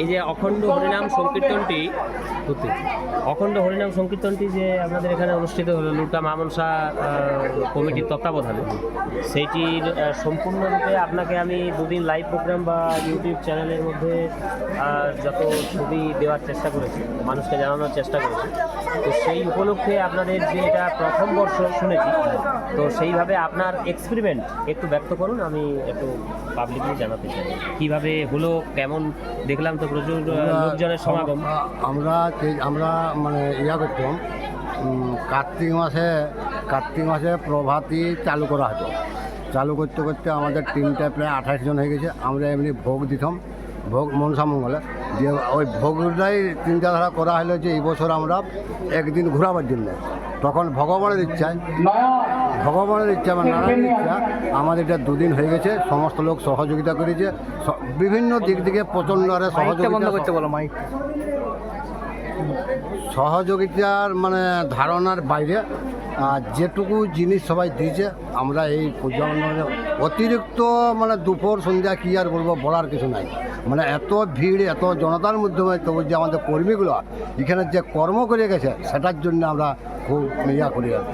এই যে অখণ্ড হরিনাম সংকীর্তনটি অখণ্ড হরিনাম সংকীর্তনটি যে আমাদের এখানে অনুষ্ঠিত হলো লুটা মামনসা কমিটির তত্ত্বাবধানে, সেইটির সম্পূর্ণরূপে আপনাকে আমি দুদিন লাইভ প্রোগ্রাম বা ইউটিউব চ্যানেলের মধ্যে যত ছবি দেওয়ার চেষ্টা করেছি, মানুষকে জানানোর চেষ্টা করেছি তো সেই উপলক্ষে আপনাদের যে এটা প্রথম বর্ষ শুনেছি তো সেইভাবে আপনার এক্সপেরিমেন্ট একটু ব্যক্ত করুন আমি একটু পাবলিকলি জানাতে চাই। কীভাবে হলো কেমন দেখলাম তো প্রচুর লোকজনের সমাগম। আমরা- আমরা মানে ইয়া করতাম কার্তিক মাসে কার্তিক মাসে প্রভাতী চালু করা হতো। চালু করতে করতে আমাদের টিমটা প্রায় আঠাশ জন হয়ে গেছে আমরা এমনি ভোগ দিতাম ভোগ মনসা মঙ্গলে। দিয়ে ওই ভোগটাই চিন্তাধারা করা হলো যে এই বছর আমরা একদিন ঘোরাবার জন্য। তখন ভগবানের ইচ্ছায় ভগবানের ইচ্ছা বা নারায়ণের ইচ্ছা আমাদের এটা দুদিন হয়ে গেছে সমস্ত লোক সহযোগিতা করেছে। বিভিন্ন দিক থেকে প্রচণ্ড হারে সহযোগিতা বলো মাইক। সহযোগিতার মানে ধারণার বাইরে আর যেটুকু জিনিস সবাই দিয়েছে আমরা এই পূজা মণ্ডপে অতিরিক্ত মানে দুপুর সন্ধ্যা কী আর বলব বলার কিছু নাই। মানে এত ভিড় এত জনতার মাধ্যমে তবু যে আমাদের কর্মীগুলো এখানে যে কর্ম করে গেছে সেটার জন্য আমরা খুব ইয়া করি আর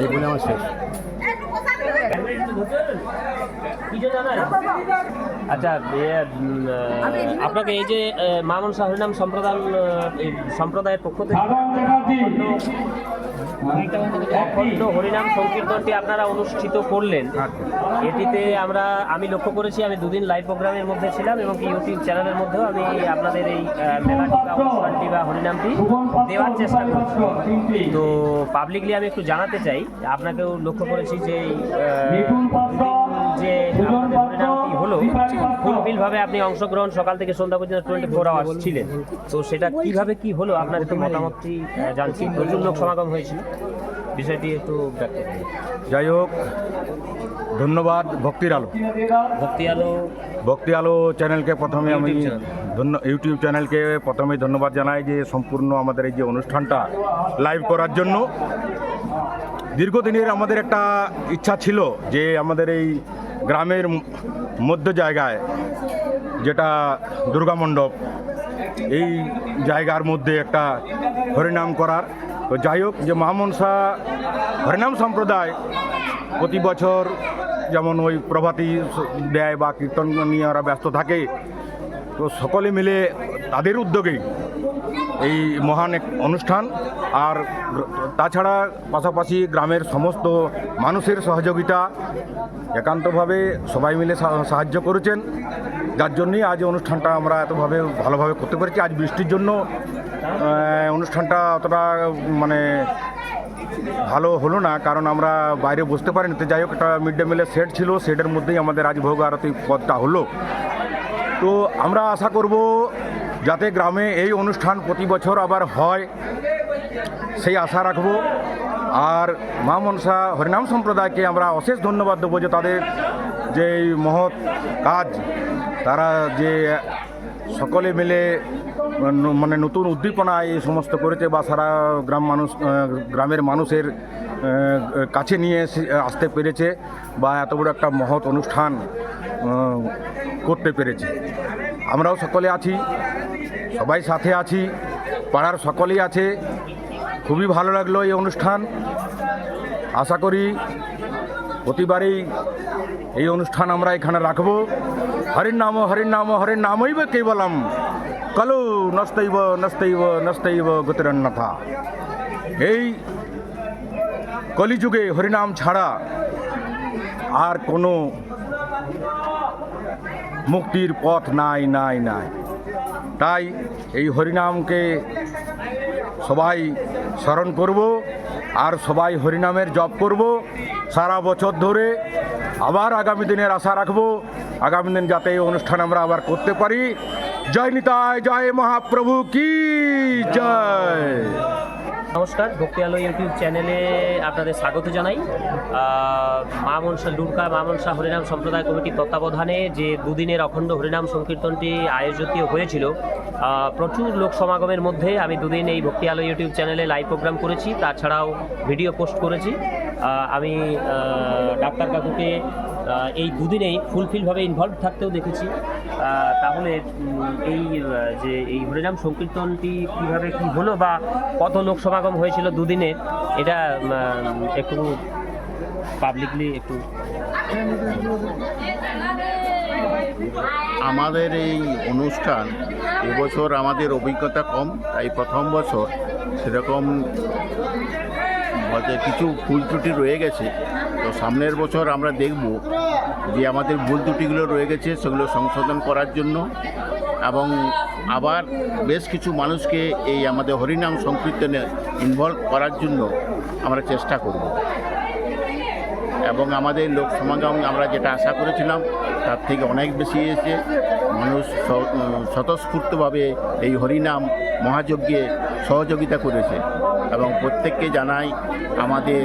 এই বলে আমার শেষ। আচ্ছা আপনাকে এই যে মামন হরিনাম সম্প্রদায় এই সম্প্রদায়ের পক্ষ থেকে অখণ্ড হরিনাম সংকীর্তনটি আপনারা অনুষ্ঠিত করলেন। এটিতে আমরা, আমি লক্ষ্য করেছি, আমি দুদিন লাইভ প্রোগ্রামের মধ্যে ছিলাম এবং ইউটিউব চ্যানেলের মধ্যেও আমি আপনাদের এই মেলাটি বা অনুষ্ঠানটি বা হরিনামটি দেওয়ার চেষ্টা করছি। তো পাবলিকলি আমি একটু জানাতে চাই, আপনাকেও লক্ষ্য করেছি যে ফুলফিল ভাবে আপনি অংশগ্রহণ সকাল থেকে সন্ধ্যা পর্যন্ত টোয়েন্টি ফোর আওয়ার্স ছিলেন। তো সেটা কীভাবে কি হলো? আপনার একটু মতামতটি জানছি। প্রচুর লোক সমাগম হয়েছিল। বিষয়টি একটু ব্যক্ত যাই হোক ধন্যবাদ ভক্তির আলো। ভক্তি আলো। ভক্তি আলো চ্যানেলকে প্রথমে আমি ধন্য ইউটিউব চ্যানেলকে প্রথমে ধন্যবাদ জানাই যে সম্পূর্ণ আমাদের এই যে অনুষ্ঠানটা লাইভ করার জন্য। দীর্ঘদিনের আমাদের একটা ইচ্ছা ছিল যে আমাদের এই গ্রামের মধ্য জায়গায় যেটা দুর্গা মণ্ডপ, এই জায়গার মধ্যে একটা হরিনাম করার। তো যাই হোক, যে মহামনসা হরিনাম সম্প্রদায় প্রতি বছর যেমন ওই প্রভাতী দেয় বা কীর্তন নিয়ে ওরা ব্যস্ত থাকে, তো সকলে মিলে তাদের উদ্যোগেই এই মহান এক অনুষ্ঠান। আর তাছাড়া পাশাপাশি গ্রামের সমস্ত মানুষের সহযোগিতা একান্তভাবে সবাই মিলে সাহায্য করেছেন। যার জন্যই আজ অনুষ্ঠানটা আমরা এতভাবে ভালোভাবে করতে পেরেছি। আজ বৃষ্টির জন্য অনুষ্ঠানটা অতটা মানে ভালো হলো না। কারণ আমরা বাইরে বসতে পারিনি। তো যাই হোক, একটা মিড ডে মিলের সেট ছিল। সেটের মধ্যেই আমাদের আজ ভোগ আরতি পদটা হলো। তো আমরা আশা করব যাতে গ্রামে এই অনুষ্ঠান প্রতি বছর আবার হয়, সেই আশা রাখব। আর মা মনসা হরিনাম সম্প্রদায়কে আমরা অশেষ ধন্যবাদ দেবো যে তাদের যে মহৎ কাজ, তারা যে সকলে মিলে মানে নতুন উদ্দীপনা এই সমস্ত করেছে বা সারা গ্রাম মানুষ গ্রামের মানুষের কাছে নিয়ে আসতে পেরেছে বা এত বড় একটা মহৎ অনুষ্ঠান করতে পেরেছে। আমরাও সকলে আছি। সবাই সাথে আছি, পাড়ার সকলেই আছে। খুবই ভালো লাগল এই অনুষ্ঠান। আশা করি প্রতিবারেই এই অনুষ্ঠান আমরা এখানে রাখব। হরির নাম হরির নাম, হরির নামইব কেবলম। কলু, নস্তৈব নস্তৈব নস্তৈব গতিরন্নথা। এই কলিযুগে হরিনাম ছাড়া আর কোনো মুক্তির পথ নাই নাই নাই। তাই এই হরিনামকে সবাই স্মরণ করব আর সবাই হরিনামের জপ করব। সারা বছর ধরে আবার আগামী দিনের আশা রাখব, আগামী দিন যাতে এই অনুষ্ঠান আমরা আবার করতে পারি। জয় নিতায় জয় মহাপ্রভু, কি জয়! নমস্কার ভক্তি আলো ইউটিউব চ্যানেলে আপনাদের স্বাগত জানাই। মা মনসা লুরকা মা মনসা হরিনাম সম্প্রদায় কমিটির তত্ত্বাবধানে যে দুদিনের অখণ্ড হরিনাম সংকীর্তনটি আয়োজিত হয়েছিল প্রচুর লোক সমাগমের মধ্যে আমি দুদিন এই ভক্তি আলো ইউটিউব চ্যানেলে লাইভ প্রোগ্রাম করেছি, তাছাড়াও ভিডিও পোস্ট করেছি। আমি ডাক্তার কাকুকে এই দুদিনেই ফুলফিলভাবে ইনভলভ থাকতেও দেখেছি। তাহলে এই যে এই হরিনাম সংকীর্তনটি কীভাবে কী হলো বা কত লোক সমাগম হয়েছিল দুদিনে, এটা একটু পাবলিকলি একটু আমাদের এই অনুষ্ঠান এবছর আমাদের অভিজ্ঞতা কম, তাই প্রথম বছর সেরকম কিছু ফুল ত্রুটি রয়ে গেছে। তো সামনের বছর আমরা দেখব যে আমাদের ভুল ত্রুটিগুলো রয়ে গেছে, সেগুলো সংশোধন করার জন্য এবং আবার বেশ কিছু মানুষকে এই আমাদের হরিনাম সংকীর্তনে ইনভলভ করার জন্য আমরা চেষ্টা করব। এবং আমাদের লোক সমাগম আমরা যেটা আশা করেছিলাম তার থেকে অনেক বেশি এসে মানুষ স্বতঃস্ফূর্তভাবে এই হরিনাম মহাযজ্ঞে সহযোগিতা করেছে এবং প্রত্যেককে জানাই আমাদের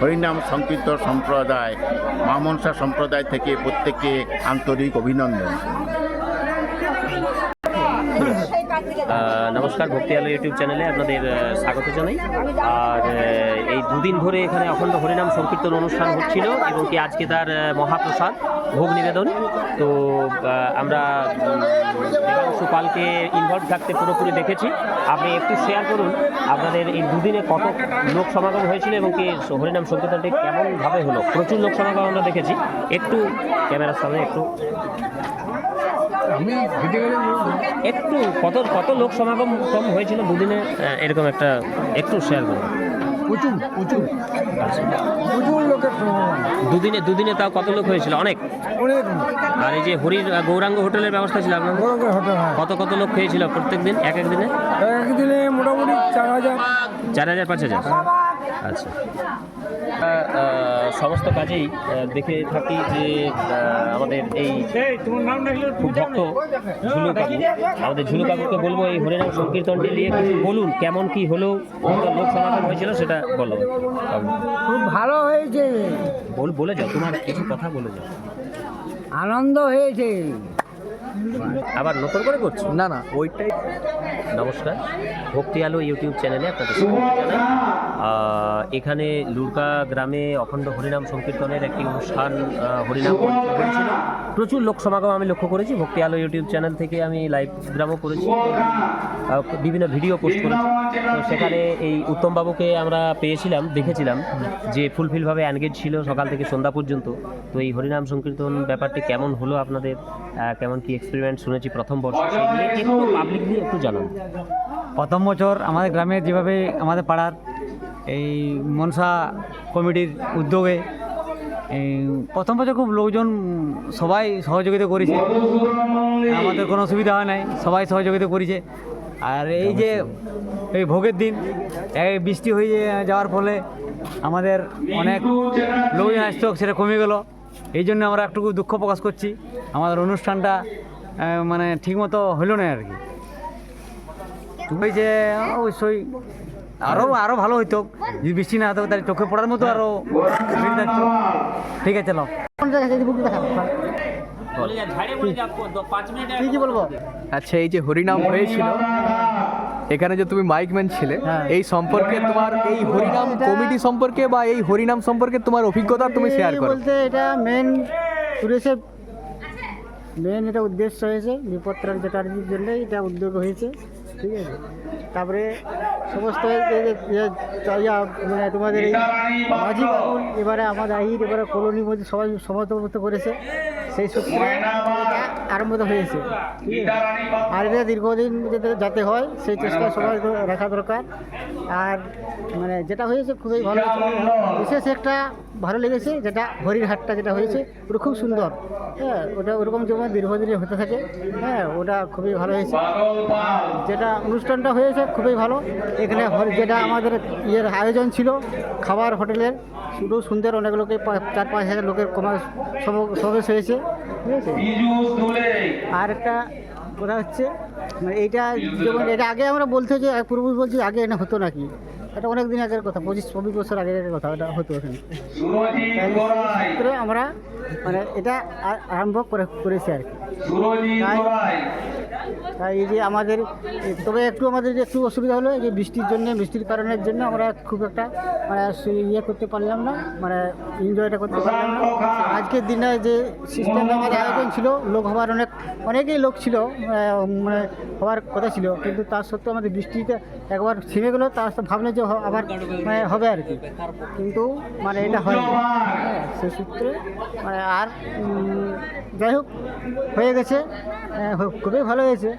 হরিনাম সংকীর্তন সম্প্রদায় মামনসা সম্প্রদায় থেকে প্রত্যেককে আন্তরিক অভিনন্দন। নমস্কার, ভক্তি আলো ইউটিউব চ্যানেলে আপনাদের স্বাগত জানাই। আর এই দুদিন ধরে এখানে অখণ্ড হরিনাম সংকীর্তন অনুষ্ঠান হচ্ছিল এবং কি আজকে তার মহাপ্রসাদ, ভোগ নিবেদন। তো আমরা দেবাংশু পালকে ইনভলভ থাকতে পুরোপুরি দেখেছি। আপনি একটু শেয়ার করুন, আপনাদের এই দুদিনে কত লোক সমাগম হয়েছিল এবং কি হরিনাম সংকীর্তনটি কেমনভাবে হলো? প্রচুর লোক সমাগম আমরা দেখেছি। একটু ক্যামেরার সামনে একটু একটু কত কত লোক সমাগম কম হয়েছিল দুদিনে? এরকম একটা একটু শেয়ার করুন। প্রচুর প্রচুর। প্রচুর লোকের দুদিনে দুদিনে তাও কত লোক হয়েছিল? অনেক। অনেক। আর এই যে হরির গৌরাঙ্গ হোটেলের ব্যবস্থা ছিল আপনার? করে হোটেল কত কত লোক খেয়েছিল প্রত্যেক দিন? এক এক দিনে? একদিনে মোটামুটি চার হাজার। চার হাজার পাঁচ হাজার। আচ্ছা। সমস্ত কাজেই দেখে থাকি যে আমাদের এই খুব ভক্ত ঝুলু কাকু। আমাদের ঝুলু কাকুকে বলব এই হরিনাম সংকীর্তনটি নিয়ে কিছু বলুন কেমন কি হলো কত লোক সমাগম হয়েছিল সেটা বলো। খুব ভালো হয়েছে। বল বলে যাও তোমার কিছু কথা বলে যাও। আনন্দ হয়েছে। আবার নতুন করে করছ? না না ওইটাই। নমস্কার। ভক্তি আলো ইউটিউব চ্যানেলে আপনাদের এখানে লুরকা গ্রামে অখণ্ড হরিনাম সংকীর্তনের একটি অনুষ্ঠান হরিনাম হয়েছিল। প্রচুর লোক সমাগম আমি লক্ষ্য করেছি। ভক্তি আলো ইউটিউব চ্যানেল থেকে আমি লাইভ গ্রামও করেছি। বিভিন্ন ভিডিও পোস্ট করেছি। তো সেখানে এই উত্তমবাবুকে আমরা পেয়েছিলাম দেখেছিলাম যে ফুলফিলভাবে অ্যানগেজ ছিল সকাল থেকে সন্ধ্যা পর্যন্ত। তো এই হরিনাম সংকীর্তন ব্যাপারটি কেমন হলো আপনাদের? কেমন কি এক্সপেরিমেন্ট শুনেছি প্রথম বর্ষ। সেই একটু পাবলিকলি একটু জানান। প্রথম বছর আমাদের গ্রামে যেভাবে আমাদের পাড়ার এই মনসা কমিটির উদ্যোগে এই প্রথম বছর খুব লোকজন সবাই সহযোগিতা করেছে। আমাদের কোনো অসুবিধা হয় নাই সবাই সহযোগিতা করেছে। আর এই যে এই ভোগের দিন এই বৃষ্টি হয়ে যাওয়ার ফলে আমাদের অনেক লোকজন আসতো সেটা কমে গেল। এই জন্য আমরা একটু দুঃখ প্রকাশ করছি। আমাদের অনুষ্ঠানটা মানে ঠিকমতো হলো না আর কি। যে অবশ্যই আরও আরও ভালো হইতো। যদি বৃষ্টি না হতো তাহলে চোখে পড়ার মতো আরও ঠিক আছে আচ্ছা এই যে হরিনাম হয়েছিল এখানে যে তুমি মাইকম্যান ছিলে এই সম্পর্কে তোমার এই হরিনাম কমিটি সম্পর্কে বা এই হরিনাম সম্পর্কে তোমার অভিজ্ঞতা তুমি শেয়ার করো। বলতে এটা মেন সুরেশের মেন এটা উদ্দেশ্য হয়েছে বিপত্রাণ চ্যাটার্জির জন্য এটা উদ্যোগ হয়েছে ঠিক আছে? তারপরে সমস্ত মানে তোমাদের এই মাঝি বাবুল এবারে আমাদের আহির এবারে কলোনির মধ্যে সবাই সমর্থন করেছে সেই সূত্রে আরম্ভ হয়েছে। আর এটা দীর্ঘদিন যাতে- যাতে হয় সেই চেষ্টা সবাই রাখা দরকার। আর মানে যেটা হয়েছে খুবই ভালো বিশেষ একটা ভালো লেগেছে যেটা হরির হাটটা যেটা হয়েছে ওটা খুব সুন্দর। হ্যাঁ ওটা ওরকম যেমন দীর্ঘদিনে হতে থাকে হ্যাঁ ওটা খুবই ভালো হয়েছে। যেটা অনুষ্ঠানটা হয়েছে খুবই ভালো। এখানে যেটা আমাদের ইয়ের আয়োজন ছিল খাবার হোটেলের শুধু সুন্দর অনেক লোকের চার পাঁচ হাজার লোকের কমা সম- সমাবেশ হয়েছে। ঠিক আছে আর একটা কথা হচ্ছে মানে এইটা যেমন এটা আগে আমরা বলতে যে পূর্বপুরুষ বলছি আগে এটা হতো নাকি? এটা অনেক দিন আগের কথা পঁচিশ চব্বিশ বছর আগের কথা এটা হতো এখানে। সূত্রে আমরা মানে এটা আরম্ভ করে করেছি আর কি। তাই এই যে আমাদের তবে একটু আমাদের যে একটু অসুবিধা হলো যে বৃষ্টির জন্য বৃষ্টির কারণের জন্য আমরা খুব একটা মানে ইয়ে করতে পারলাম না মানে এনজয়টা করতে পারলাম না। আজকের দিনে যে সিস্টেম আমাদের আয়োজন ছিল লোক হওয়ার অনেক অনেকেই লোক ছিল মানে হওয়ার কথা ছিল কিন্তু তার সত্ত্বেও আমাদের বৃষ্টিতে একবার থেমে গেলো তার সাথে ভাবলাম যে আবার মানে হবে আর কি। কিন্তু মানে এটা হয় হ্যাঁ, সেই সূত্রে মানে আর যাই হোক হয়ে গেছে। হ্যাঁ, খুবই ভালো হয়েছে।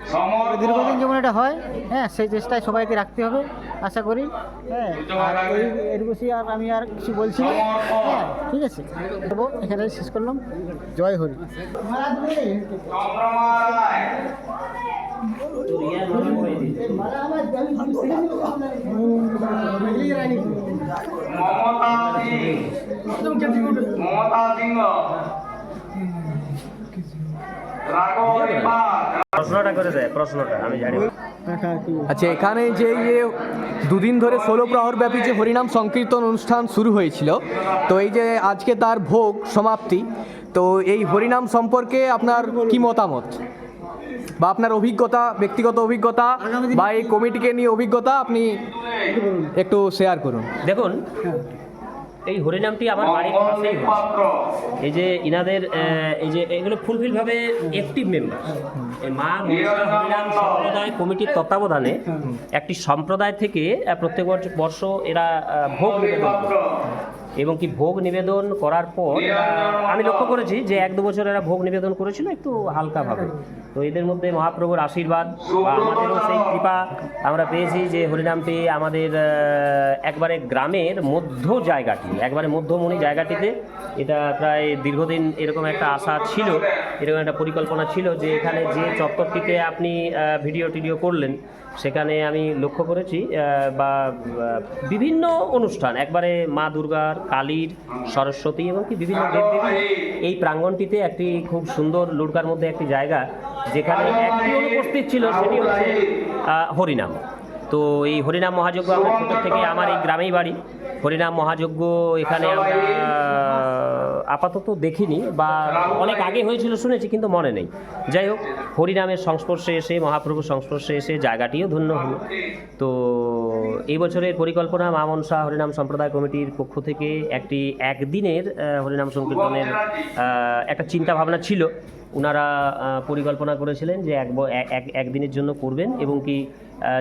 দীর্ঘদিন যেমন এটা হয় হ্যাঁ সেই চেষ্টায় সবাইকে রাখতে হবে আশা করি। হ্যাঁ আর এই এর বেশি আর আমি আর কিছু বলছি হ্যাঁ ঠিক আছে। দেবো এখানে শেষ করলাম। জয় হরি। আচ্ছা এখানে যে ইয়ে দুদিন ধরে ষোলো প্রহর ব্যাপী যে হরিনাম সংকীর্তন অনুষ্ঠান শুরু হয়েছিল, তো এই যে আজকে তার ভোগ সমাপ্তি, তো এই হরিনাম সম্পর্কে আপনার কি মতামত? বা আপনার অভিজ্ঞতা ব্যক্তিগত অভিজ্ঞতা বা এই কমিটিকে নিয়ে অভিজ্ঞতা আপনি একটু শেয়ার করুন। দেখুন এই হরিনামটি আমার বাড়ির পাশেই এই যে ইনাদের এই যে এগুলো ফুলফিল ভাবে অ্যাক্টিভ মেম্বার এই মা হরিনাম সম্প্রদায় কমিটির তত্ত্বাবধানে একটি সম্প্রদায় থেকে প্রত্যেক বর্ষ- বর্ষ এরা ভোগ নিবেদন এবং কি ভোগ নিবেদন করার পর আমি লক্ষ্য করেছি যে এক দু বছর এরা ভোগ নিবেদন করেছিল একটু হালকাভাবে। তো এদের মধ্যে মহাপ্রভুর আশীর্বাদ বা আমাদেরও সেই কৃপা আমরা পেয়েছি যে হরিনামটি আমাদের একবারে গ্রামের মধ্য জায়গাটি একবারে মধ্যমণি জায়গাটিতে। এটা প্রায় দীর্ঘদিন এরকম একটা আশা ছিল এরকম একটা পরিকল্পনা ছিল যে এখানে যে চত্বরটিতে আপনি ভিডিও টিডিও করলেন সেখানে আমি লক্ষ্য করেছি বা বিভিন্ন অনুষ্ঠান, একবারে মা দুর্গার, কালীর, সরস্বতী এবং কি বিভিন্ন এই প্রাঙ্গণটিতে একটি খুব সুন্দর লুড়কার মধ্যে একটি জায়গা, যেখানে একটি অনুপস্থিত ছিল, সেটি হচ্ছে হরিনাম। তো এই হরিনাম মহাযজ্ঞ আমরা ছোটো থেকে আমার এই গ্রামেই বাড়ি। হরিনাম মহাযজ্ঞ এখানে আমরা আপাতত দেখিনি বা অনেক আগে হয়েছিল শুনেছি, কিন্তু মনে নেই। যাই হোক হরিনামের সংস্পর্শে এসে, মহাপ্রভুর সংস্পর্শে এসে জায়গাটিও ধন্য হলো। তো এই বছরের পরিকল্পনা মা মনসা হরিনাম সম্প্রদায় কমিটির পক্ষ থেকে একটি একদিনের হরিনাম সংকীর্তনের একটা চিন্তা ভাবনা ছিল ওনারা পরিকল্পনা করেছিলেন যে এক একদিনের জন্য করবেন এবং কি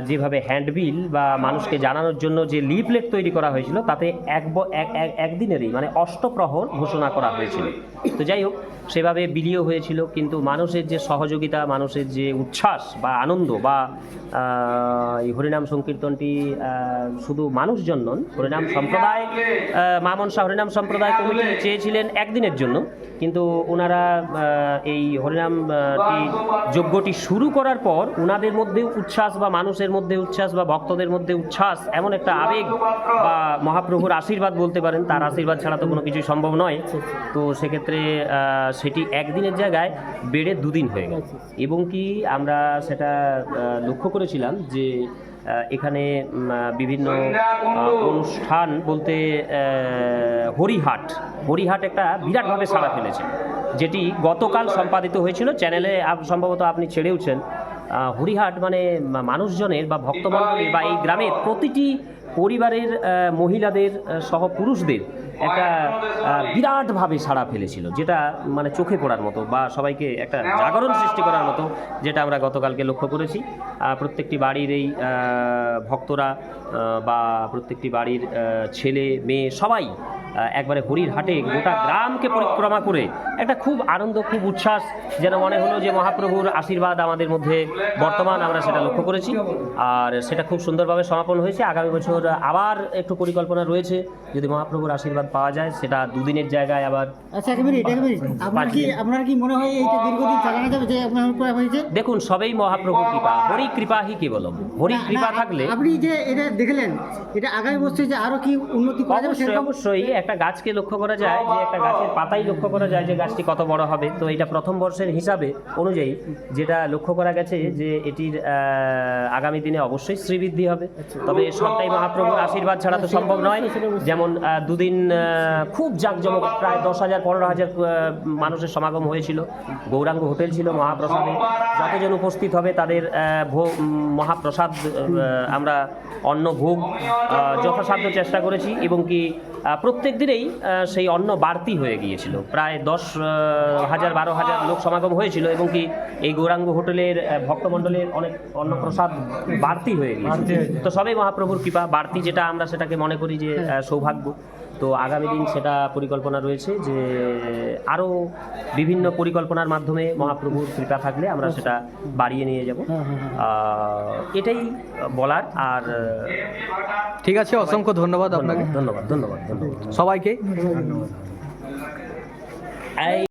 যেভাবে হ্যান্ডবিল বা মানুষকে জানানোর জন্য যে লিফলেট তৈরি করা হয়েছিল, তাতে এক- একদিনেরই মানে অষ্টপ্রহর ঘোষণা করা হয়েছিল। তো যাই হোক, সেভাবে বিলিও হয়েছিল, কিন্তু মানুষের যে সহযোগিতা মানুষের যে উচ্ছ্বাস বা আনন্দ বা এই হরিনাম সংকীর্তনটি শুধু মানুষজন নন হরিনাম সম্প্রদায় আহ, মা হরিনাম সম্প্রদায় কমিটি চেয়েছিলেন একদিনের জন্য। কিন্তু ওনারা এই হরিনাম আহ, যজ্ঞটি শুরু করার পর ওনাদের মধ্যে উচ্ছ্বাস বা মানুষের মধ্যে উচ্ছ্বাস বা ভক্তদের মধ্যে উচ্ছ্বাস এমন একটা আবেগ বা মহাপ্রভুর আশীর্বাদ বলতে পারেন তার আশীর্বাদ ছাড়া তো কোনো কিছুই সম্ভব নয়। তো সেক্ষেত্রে সেটি একদিনের জায়গায় বেড়ে দুদিন হয়ে গেল। এবং কি আমরা সেটা লক্ষ্য করেছিলাম যে এখানে বিভিন্ন অনুষ্ঠান বলতে হরিহাট হরিহাট একটা বিরাটভাবে সাড়া ফেলেছে, যেটি গতকাল সম্পাদিত হয়েছিল। চ্যানেলে সম্ভবত আপনি ছেড়েওছেন হরিহাট মানে মানুষজনের বা ভক্তমণ্ডলীর বা এই গ্রামের প্রতিটি পরিবারের মহিলাদের সহ পুরুষদের একটা বিরাটভাবে সাড়া ফেলেছিল, যেটা মানে চোখে পড়ার মতো বা সবাইকে একটা জাগরণ সৃষ্টি করার মতো, যেটা আমরা গতকালকে লক্ষ্য করেছি। প্রত্যেকটি বাড়ির এই ভক্তরা বা প্রত্যেকটি বাড়ির ছেলে, মেয়ে সবাই একবারে হরির হাটে গোটা গ্রামকে পরিক্রমা করে একটা খুব আনন্দ খুব উচ্ছ্বাস যেন মনে হলো যে মহাপ্রভুর আশীর্বাদ আমাদের মধ্যে বর্তমান আমরা সেটা লক্ষ্য করেছি। আর সেটা খুব সুন্দরভাবে সমাপন হয়েছে। আগামী বছর আবার একটু পরিকল্পনা রয়েছে যদি মহাপ্রভুর আশীর্বাদ পাওয়া যায় সেটা দুদিনের জায়গায় আবার আচ্ছা আপনার কি আপনার কি মনে হয় এইটা দীর্ঘদিন চালানো যাবে যে আপনার হয়েছে? দেখুন সবেই মহাপ্রভুর কৃপা হরি কৃপা হি কেবলম। হরি কৃপা থাকলে আপনি যে এটা দেখলেন এটা আগামী বছর যে আরও কি উন্নতি করা যাবে অবশ্যই। একটা গাছকে লক্ষ্য করা যায় যে একটা গাছের পাতাই লক্ষ্য করা যায় যে গাছটি কত বড় হবে। তো এটা প্রথম বর্ষের হিসাবে অনুযায়ী যেটা লক্ষ্য করা গেছে যে এটির আগামী দিনে অবশ্যই শ্রীবৃদ্ধি হবে। তবে সবটাই মহাপ্রভুর আশীর্বাদ ছাড়া তো সম্ভব নয়। যেমন দুদিন খুব জাঁকজমক প্রায় দশ হাজার পনেরো হাজার মানুষের সমাগম হয়েছিল। গৌরাঙ্গ হোটেল ছিল মহাপ্রসাদে। যতজন উপস্থিত হবে তাদের ভোগ মহাপ্রসাদ আমরা অন্ন ভোগ যথাসাধ্য চেষ্টা করেছি এবং কি প্রত্যেক দিনেই সেই অন্ন বাড়তি হয়ে গিয়েছিল। প্রায় দশ হাজার বারো হাজার লোক সমাগম হয়েছিল এবং কি এই গৌরাঙ্গ হোটেলের ভক্তমণ্ডলের অনেক অন্নপ্রসাদ বাড়তি হয়ে গিয়েছিল। তো সবই মহাপ্রভুর কৃপা বাড়তি যেটা আমরা সেটাকে মনে করি যে সৌভাগ্য। তো আগামী দিন সেটা পরিকল্পনা রয়েছে যে আরও বিভিন্ন পরিকল্পনার মাধ্যমে মহাপ্রভুর কৃপা থাকলে আমরা সেটা বাড়িয়ে নিয়ে যাব। এটাই বলার আর ঠিক আছে অসংখ্য ধন্যবাদ আপনাকে। ধন্যবাদ ধন্যবাদ ধন্যবাদ সবাইকে।